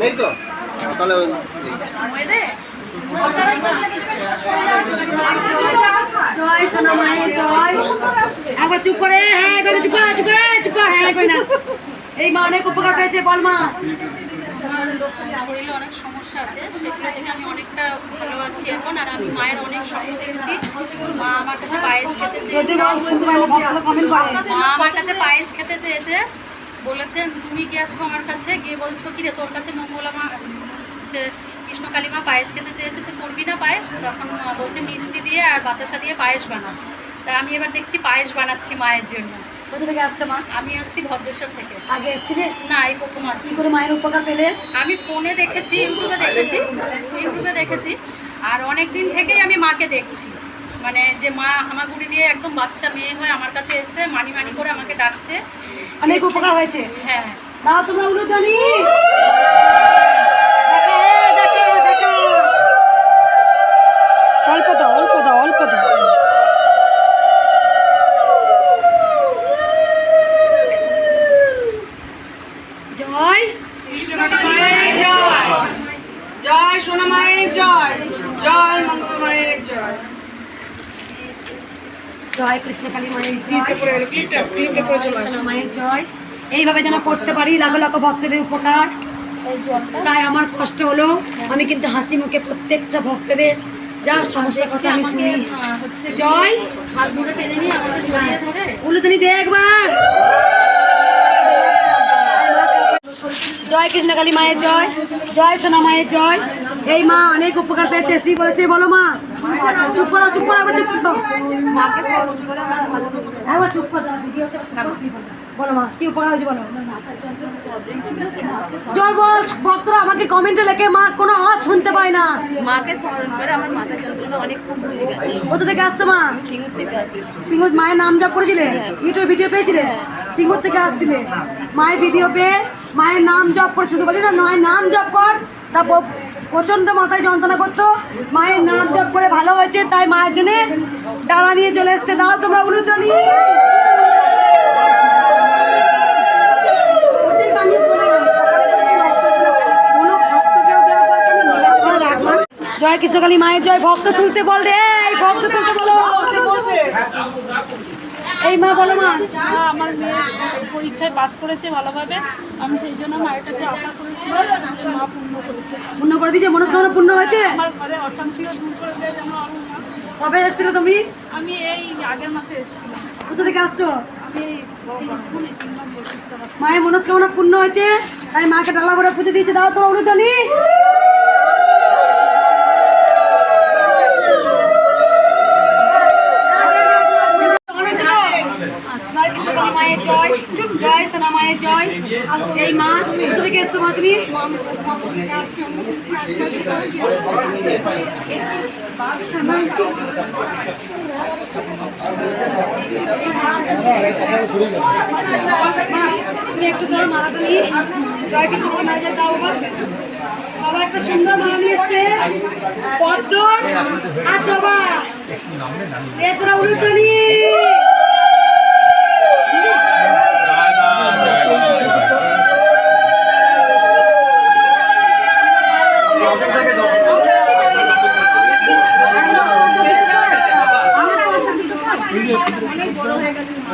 নেই তো? তাহলে জয় সোনা মায়ের জয়। একবার চুপ করে হ্যাঁ করে চুপ করে চুপ করে চুপ করে হ্যাঁ করে না। এই মা অনেক উপকার পেয়েছে বল মা। শরীরে অনেক সমস্যা আছে সেগুলো থেকে আমি অনেকটা ভালো আছি এখন আর আমি মায়ের অনেক স্বপ্ন দেখেছি। মা আমার কাছে পায়েস খেতে চেয়েছে। মা আমার কাছে পায়েস খেতে চেয়েছে। বলেছে তুমি গিয়েছো আমার কাছে? গিয়ে বলছো কি রে তোর কাছে মঙ্গলা মা হচ্ছে কৃষ্ণ কালিমা পায়েস খেতে চেয়েছে তুই করবি না পায়েস? তখন বলছে মিষ্টি দিয়ে আর বাতাসা দিয়ে পায়েস বানা তা আমি এবার দেখছি পায়েস বানাচ্ছি মায়ের জন্য। কোথা থেকে আসছে মা? আমি আসছি ভদ্রেশ্বর থেকে। আগে এসছিলে? না এই প্রথম আসছি। করে মায়ের উপকার পেলে? আমি ফোনে দেখেছি ইউটিউবে দেখেছি ইউটিউবে দেখেছি। আর অনেক দিন থেকেই আমি মাকে দেখছি। মানে যে মা হামাগুড়ি দিয়ে একদম বাচ্চা মেয়ে হয়ে আমার কাছে এসে মানি মানি করে আমাকে ডাকছে। অনেক উপকার হয়েছে। হ্যাঁ। মা তোমরা উলুদানি দেখো, দেখো, দেখো। অল্প দাও অল্প দাও অল্প দাও জয় মায়ের জয় জয় সোনা মায়ের জয় জয় মঙ্গল মায়ের জয় জয় কৃষ্ণকালী মায়ের ক্লিপটা পরে গেল ক্লিপটা ক্লিপটা পরে চলে আসো। জয় মায়ের জয়। এইভাবে যেন করতে পারি লাখো লাখো ভক্তদের উপকার। তাই আমার কষ্ট হলো। আমি কিন্তু হাসি মুখে প্রত্যেকটা ভক্তদের যা সমস্যার কথা আমি শুনি। জয়! উলুদানি দে একবার! জয় কৃষ্ণকালী মায়ের জয়। জয় সোনা মায়ের জয়। এই মা অনেক উপকার পেয়েছে। এসি বলেছে বলো মা। চুপ করো চুপ করো আবার চুপ করো একবার চুপ করো ভিডিও হচ্ছে, চুপ করো, কি বলো? বলো মা কি উপকার হয়েছে বলো। জল বল ভক্তরা আমাকে কমেন্টে লেখে মা কোনো আওয়াজ শুনতে পায় না। মাকে স্মরণ করে আমার মাথা যন্ত্রণা অনেক কম গেছে। কোথা থেকে আসছো মা? সিঙ্গুর থেকে আসছে। সিঙ্গুর মায়ের নাম জপ করেছিলে? ইউটিউবে ভিডিও পেয়েছিলে? সিঙ্গুর থেকে আসছিলে? মায়ের ভিডিও পেয়ে মায়ের নাম জপ করেছে তো বলি না নয় নাম জপ কর তা প- প্রচণ্ড মাথায় যন্ত্রণা করতো। মায়ের নাম জপ করে ভালো হয়েছে, তাই মায়ের জন্য ডালা নিয়ে চলে এসছে। দাও তোমরা উলুদনি জয় কৃষ্ণকালী মায়ের জয়, ভক্ত তুলতে বল রে, এই ভক্ত তুলতে বলো। এই মা বলো মা। মা আমার মেয়ে পরীক্ষায় পাস করেছে ভালোভাবে। আমি সেই জন্য মায়ের কাছে আশা করেছিলাম যে মা পূর্ণ করেছে। পূর্ণ করে দিয়েছে? মনস্কামনা পূর্ণ হয়েছে? আমার ঘরে অশান্তিও দূর করে দেয় যেন কবে এসেছিল তুমি? আমি এই আগের মাসে এসেছিলাম। কোথা থেকে আসছো? মায়ের মনস্কামনা পূর্ণ হয়েছে। তাই মাকে ডালা ভরে পুজো দিয়েছে। দাও তোর অনুদানি জয় মায়ের জয় জয় সোনা মায়ের জয়। এই মা কোথা থেকে এসছো মা তুমি? তুমি একটু সরো মালা তুমি জয় কৃষ্ণ মালা জয়, দাও বাবা। একটা সুন্দর মালা নিয়ে এসছে। পদ্ম আর জবা এ তোরা উলুতনি মালাগুলো তো হাতে রাখো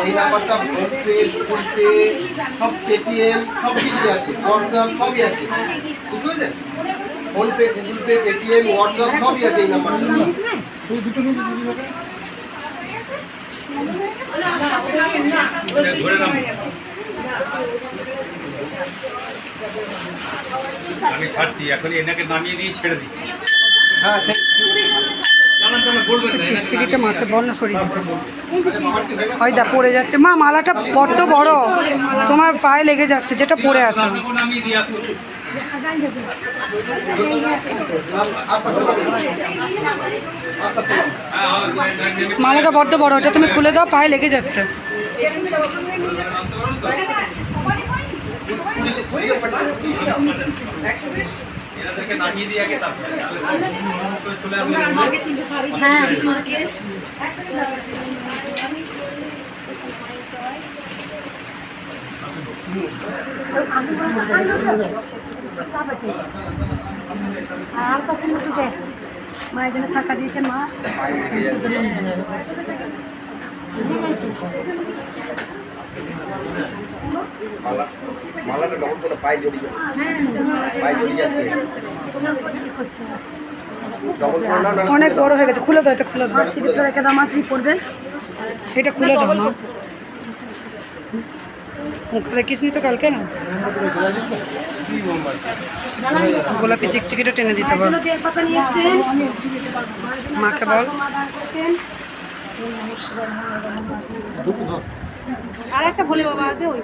এই নাম্বারটা ফোনপে গুগল পে পেটিএম, সব আছে। হোয়াটসঅ্যাপ সবই আছে। PhonePe Google Pay Paytm WhatsApp সবই আছে এই নাম্বারটা আমি ছাড়ছি এখন এনাকে নামিয়ে দিয়ে ছেড়ে হ্যাঁ চিকচিকিটা মাকে বল না সরিয়ে দিতে। হয়ে? হয় পড়ে যাচ্ছে। মা মালাটা বড্ড বড়। তোমার পায়ে লেগে যাচ্ছে যেটা পড়ে আছে। মালাটা বড্ড বড় ওটা তুমি খুলে দাও পায়ে লেগে যাচ্ছে। আর পছন্দ তো দে মায়ের জন্য শাখা দিয়েছেন মা মালাটা করে পায়ে পায়ে যাচ্ছে। অনেক বড় হয়ে গেছে। খুলে দাও এটা খুলে দাও। সিঁদুরটা রেখে দাও মা কি পড়বে এটা খুলে দাও মা মুখে দেখিস তো কালকে? না গোলাপি চিকচিকিটা টেনে দিতে বল। মাকে বল। আর একটা ভোলে বাবা আছে ওই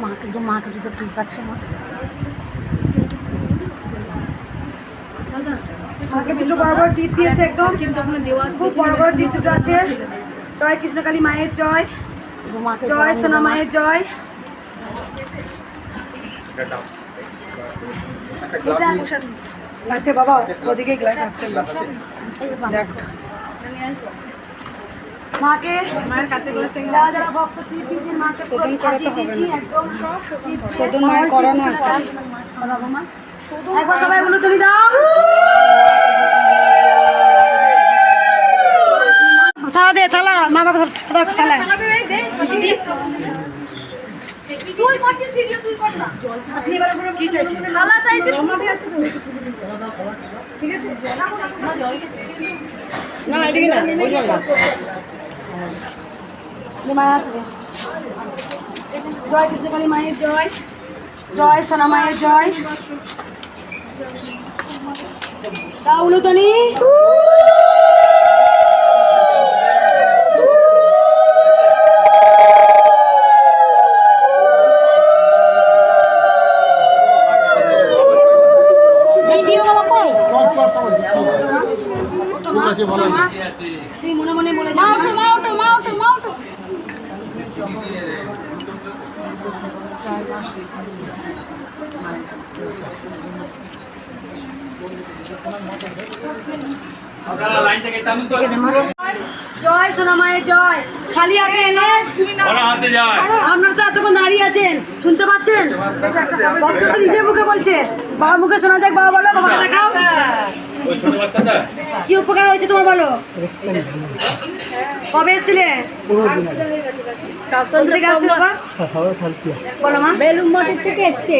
মাকে তো মাকে দুটো ঠিক আছে মা। মাকে দুটো বড় বড় টিপ দিয়েছে একদম। কিন্তু ওখানে দেওয়া খুব বড় বড় টিপ দুটো আছে। জয় কৃষ্ণকালী মায়ের জয়। জয় সোনা মায়ের জয়। আচ্ছা বাবা ওদিকে গ্লাস আছে। দেখ। মাকে মায়ের কাছে যারা যারা ভক্ত টিপ মাকে পুরো শোধন করা তো সাজিয়ে দিয়েছি একদম সব শোধন মায়ের করানো আছে। মা। একবার সবাই উলু তুলি দাও। থালা দে থালা। মা বাবা থালা থালা। তুই করছিস ভিডিও তুই কর না। কি চাইছি থালা চাইছি সুমতি আছে? না এদিকে না ওই জল না যে জয় কৃষ্ণকালী মায়ের জয় জয় সোনা মায়ের জয়। রাহুল মনে মনে বলে মা ওঠো মা ওঠো মা ওঠো আপনারা লাইন থেকে তেমন তো জয় সোনা মায়ের জয়। খালি হাতে এলে আপনারা তো এতক্ষণ দাঁড়িয়ে আছেন। শুনতে পাচ্ছেন? ভক্তটা নিজের মুখে বলছে। বাবার মুখে শোনা যাক বাবা বলো বাবাকে দেখাও। কি উপকার হয়েছে তোমার বলো? কবে এসেছিলে? থেকে আসছে বাবা? বলো মা। বেলুন থেকে এসছে।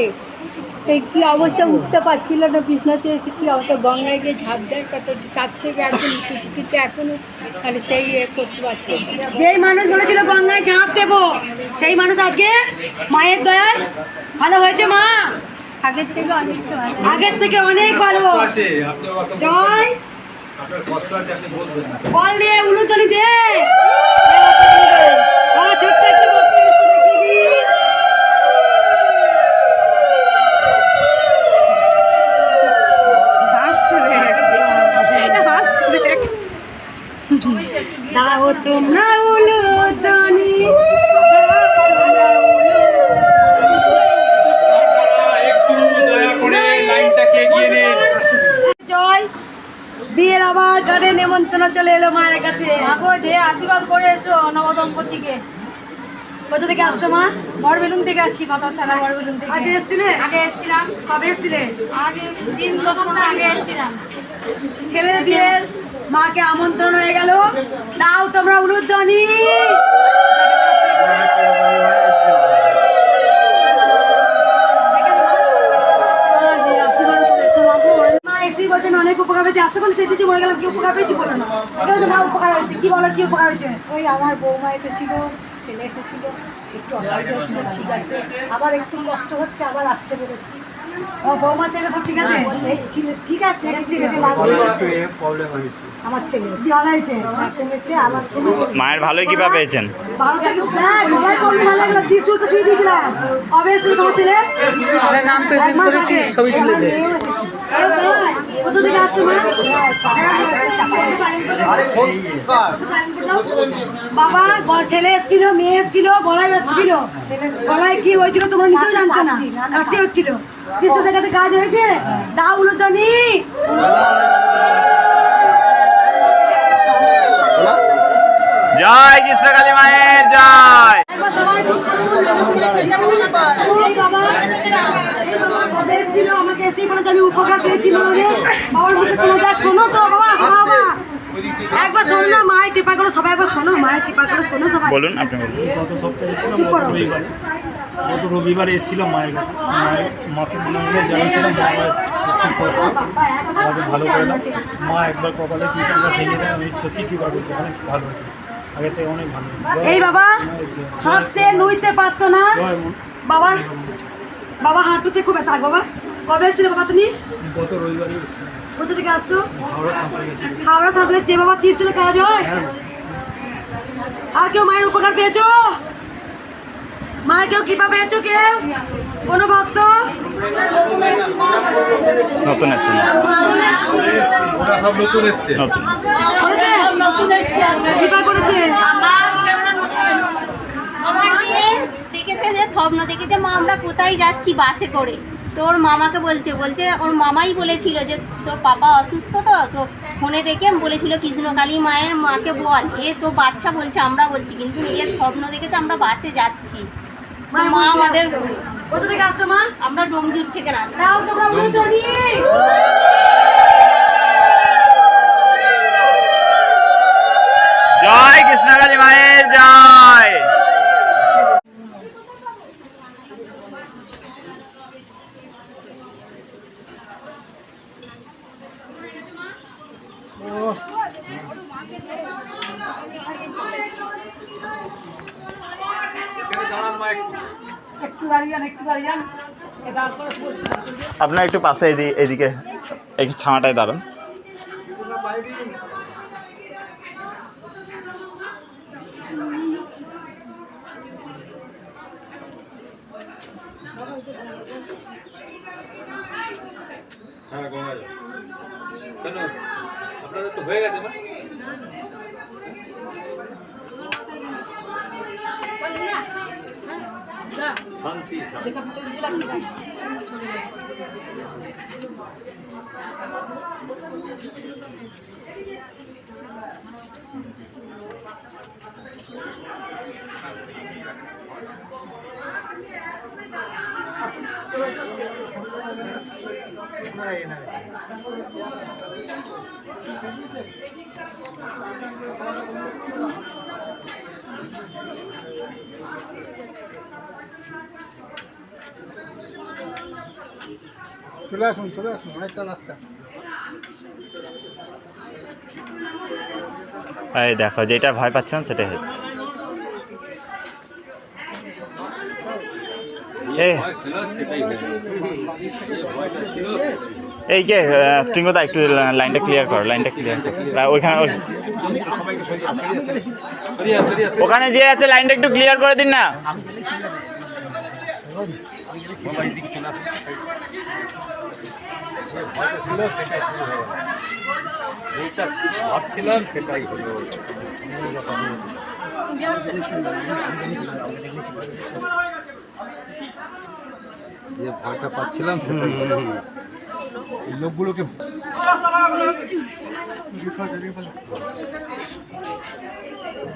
সেই কি অবস্থা উঠতে পারছিল না বিছনাতে এসে কি অবস্থা? গঙ্গায় গিয়ে ঝাঁপ দেয় কত তার থেকে এখন কিন্তু এখনও মানে সেই এ করতে পারছে যেই মানুষ বলেছিল গঙ্গায় ঝাঁপ দেবো সেই মানুষ আজকে মায়ের দয়ায় ভালো হয়েছে মা। আগের থেকে অনেক আগের থেকে অনেক ভালো। জয় বল দিয়ে উলুতলি দে চলে এলো মায়ের কাছে। আগো যে আশীর্বাদ করে এসো নবদম্পতিকে কোথা থেকে আসছো মা? বড়বেলুন থেকে আসছি কথা থানা বড়বেলুন থেকে। আগে এসছিলে? আগে এসেছিলাম। কবে এসছিলে? আগে দিন দশ পনেরো আগে এসেছিলাম। ছেলের বিয়ের মাকে আমন্ত্রণ হয়ে গেল। দাও তোমরা উলুধ্বনি। অনেক উপকার হয়েছে। এতক্ষণ চেঁচেছি মরে গেলাম কি উপকার না এখানে তো মা উপকার হয়েছে কি বলো কি উপকার হয়েছে ওই আমার বৌমা এসেছিল ছেলে এসেছিল একটু অসুবিধা ঠিক আছে আবার একটু কষ্ট হচ্ছে আবার আসতে পেরেছি বৌমা ছেলে সব ঠিক আছে ঠিক আছে আমার ছেলে ভালো হয়েছে কমেছে আবার মায়ের ভালোই কীভাবে পেয়েছেন? ভালো থেকে হ্যাঁ গলায় পড়লে ভালো লাগল ত্রিশুল তো শুয়ে দিয়েছিলাম কবে তোমার ছেলে নাম প্রেজেন্ট করেছি ছবি তুলে দে। থেকে আসছো মা? আরে ফোন কার? বাবা ছেলে এসেছিল মেয়ে এসেছিল গলায় ছিল। গলায় কি হয়েছিল তোমরা নিতেও জানতো না? কাশি হচ্ছিল। কিছু দেখাতে কাজ হয়েছে? দাউলো শোনো তো বাবা শোনো বাবা একবার শোনো না মায়ের কৃপা করো সবাই একবার শোনো মায়ের কৃপা করো শোনো সবাই বলুন আপনি বলুন। গত সপ্তাহে এসেছিলাম গত রবিবারে এসেছিলাম মায়ের কাছে। মাকে মনে হলো জানিয়েছিলাম মা খুব কষ্ট আমাকে ভালো করে মা একবার কপালে কৃষ্ণটা ভেঙে দেয়। আমি সত্যি কৃপা করছি অনেক ভালো হয়েছে থেকে এই বাবা হাঁটতে নুইতে পারতো না। বাবা বাবা হাঁটুতে খুব ব্যথা। বাবা কবে এসেছিলে বাবা তুমি? গত রবিবারে কোথা থেকে আসছো? হাওড়া সাঁতার যে বাবা তীর্থলে কাজ হয়। হ্যাঁ। আর কেউ মায়ের উপকার পেয়েছ? মায়ের কেউ কৃপা পেয়েছ কেউ? কোনো ভক্ত নতুন এসেছেন নতুন। এসছে নতুন কৃপা করেছে? দেখেছে যে স্বপ্ন দেখেছে মা আমরা কোথায় যাচ্ছি বাসে করে? তো ওর মামাকে বলছে বলছে ওর মামাই বলেছিল যে তোর পাপা অসুস্থ তো তো ফোনে দেখে বলেছিল কৃষ্ণকালী মায়ের মাকে বল। এ তো বাচ্চা বলছে আমরা বলছি কিন্তু নিজের স্বপ্ন দেখেছে আমরা বাসে যাচ্ছি। মা আমাদের কোথা থেকে আসছো মা? আমরা ডোমজুর থেকে না দাও তোমরা উলুধ্বনি জয় কৃষ্ণকালী মায়ের জয়। দাঁড়ান মা আপনার একটু পাশে এদিকে এদিকে এই ছামাটায় দাঁড়ান। হ্যাঁ কেন? আপনাদের তো হয়ে গেছে না? শান্তি শান্তি। চলে আসুন চলে আসুন, অনেকটা রাস্তা। এই দেখো, যেটা ভয় পাচ্ছেন সেটাই হয়েছে। এই। কে স্টিঙ্গদা একটু লাইনটা ক্লিয়ার কর, লাইনটা ক্লিয়ার কর। ওইখানে। ওখানে যে আছে, লাইনটা একটু ক্লিয়ার করে দিন না। বাবা, যেটা ভাবছিলাম সেটাই হলো। যে ভয়টা পাচ্ছিলাম লোকগুলোকে ও দাদা লাইনটা ছাড়ো লাইনটা ছাড়ো তো ওই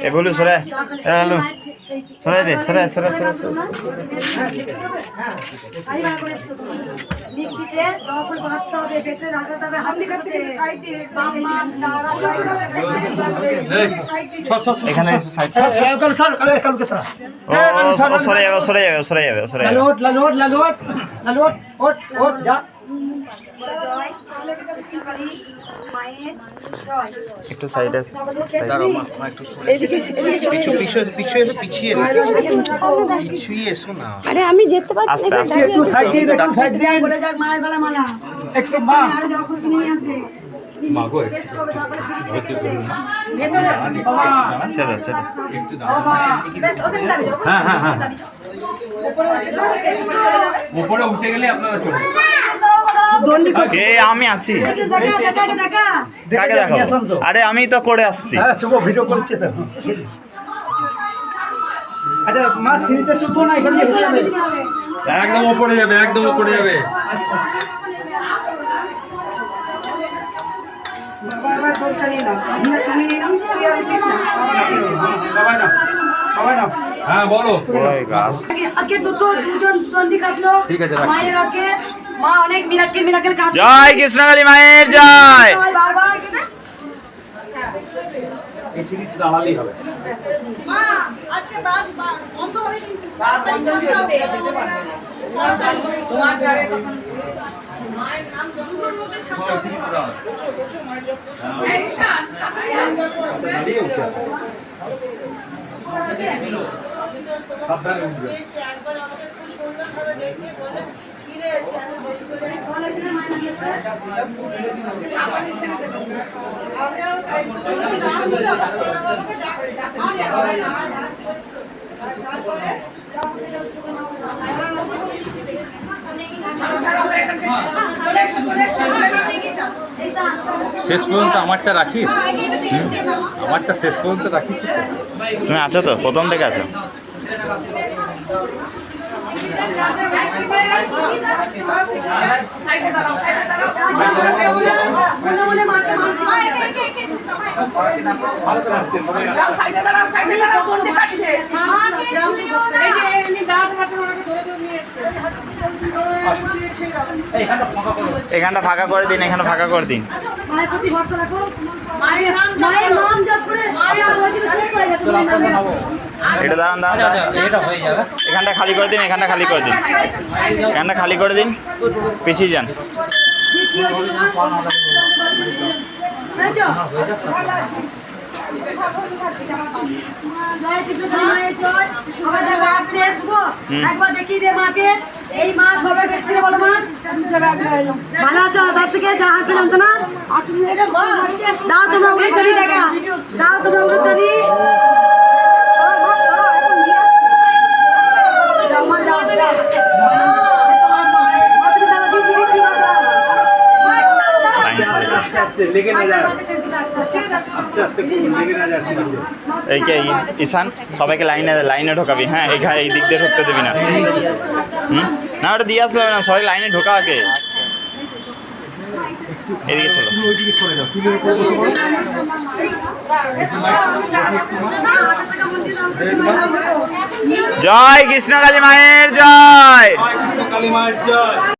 এ বলু সরে মায়ের সরে রে সরে সরে সরে সরে এখানে সরে যাবে সরে যাবে সরে যাবে সরে যাবে। একটু সাইডে দাঁড়াও মা মা একটু পিছু পিছু পিছু এসো পিছিয়ে এসো। পিছিয়ে এসো না। আস্তে আস্তে। একটু সাইড দিয়ে একটু সাইড দিয়ে। বলে যাক মায়ের গলা মালা। একটু মা। আরও মাগো ছেড়ে বেশ ওখানে দাঁড়িয়ে যাও। হ্যাঁ হ্যাঁ হ্যাঁ। উপরে উঠে গেলে আপনারা চলে এ আমি আছি। দেখা, আরে আমি তো করে আসছি। হ্যাঁ শুভ ভিডিও করছে তো। আচ্ছা মা সিঁড়িতে টুকবো না এখান দিয়ে যাবে? একদম উপরে যাবে একদম উপরে যাবে। বাবা। তুমি তুই আর না। না হ্যাঁ বলো। গাছ। আজকে- আজকে দুটো দুজন চন্ডী কাটলো। ঠিক আছে, মায়ের আজকে মা অনেক মিরাক্কেল মিরাক্কেল কাটলো জয় কৃষ্ণকালী মায়ের জয়। বারবার কেটে এই সিঁড়িতে দাঁড়ালেই হবে মা আজকে বাস বন্ধ হবে কিন্তু তাড়াতাড়ি হবে। তোমার যারে তখন মায়ের নাম যতক্ষণ বলবে ছাড়তে হবে। দাঁড়িয়ে উঠে সাবধানে উঠবে। শেষ পর্যন্ত আমারটা রাখি? আমারটা শেষ পর্যন্ত রাখি? তুমি আছো তো? প্রথম থেকে আছো? এখানটা ফাঁকা করে দিন এখানে ফাঁকা করে দিন। মায়ের নাম মায়ের নাম জপ করে মায়ের বলছিল সুস্থ হয়ে যাবে তুমি নাম জপ করো। এটা দাঁড়ান দাঁড়ান দাঁড়ান। এখানটা খালি করে দিন এখানটা খালি করে দিন। এখানটা খালি করে দিন পিছিয়ে যান। একবার দেখিয়ে দে মাকে এই ভালো আছো থেকে যা হাতে জানতো না দাও তোমরা উড়ে দেখা। দাও তোমরা উড়ে যাও লেগে না যায় আস্তে আস্তে লেগে না যায় এই কে ঈশান সবাইকে লাইনে লাইনে ঢোকাবি হ্যাঁ ঘা- এই দিক দিয়ে ঢুকতে দিবি না। হুম? না ওটা দিয়ে আসলে না সবাই লাইনে ঢোকা আগে। এদিকে চলো। জয় কৃষ্ণ কালী মায়ের জয়।